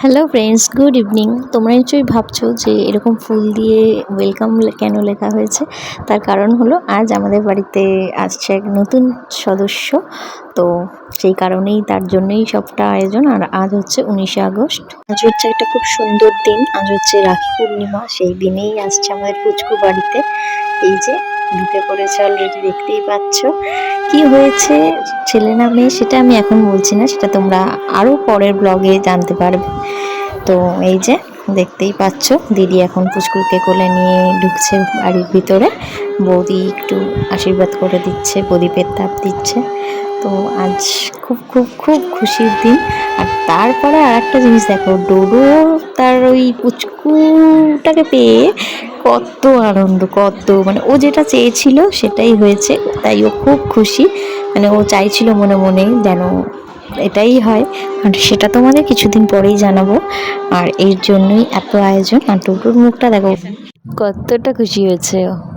Hello friends good evening তোমরা নিশ্চয়ই ভাবছ যে এরকম ফুল দিয়ে ওয়েলকাম কেন লেখা হয়েছে? তার কারণ হলো আজ আমাদের বাড়িতে আসছে এক নতুন সদস্য। তো সেই কারণেই তার জন্যই সবটা আয়োজন। আর আজ হচ্ছে উনিশে আগস্ট। আজ হচ্ছে একটা খুব সুন্দর দিন। আজ হচ্ছে রাখি পূর্ণিমা। সেই দিনেই আসছে আমাদের পুচকু বাড়িতে। এই যে, ঢুকে পড়েছে অলরেডি দেখতেই পাচ্ছ। কি হয়েছে? ছেলে না মেয়ে সেটা আমি এখন বলছি না, সেটা তোমরা আরও পরের ব্লগে জানতে পারবে। তো এই যে, দেখতেই পাচ্ছ, দিদি এখন পুচকুরকে কোলে নিয়ে ঢুকছে বাড়ির ভিতরে। বৌদি একটু আশীর্বাদ করে দিচ্ছে, প্রদীপের তাপ দিচ্ছে। তো আজ খুব খুব খুব খুশির দিন। আর তারপরে আর একটা জিনিস দেখো ডোডো তার ওই পুচকুটাকে পেয়ে কত আনন্দ, কত মানে ও যেটা চেয়েছিল সেটাই হয়েছে, তাই ও খুব খুশি। মানে ও চাইছিল মনে মনে যেন এটাই হয়। আর সেটা তোমাদের কিছুদিন পরেই জানাব। আর এর জন্যই এত আয়োজন। আর টুটুর মুখটা দেখো। কতটা খুশি হয়েছে ও।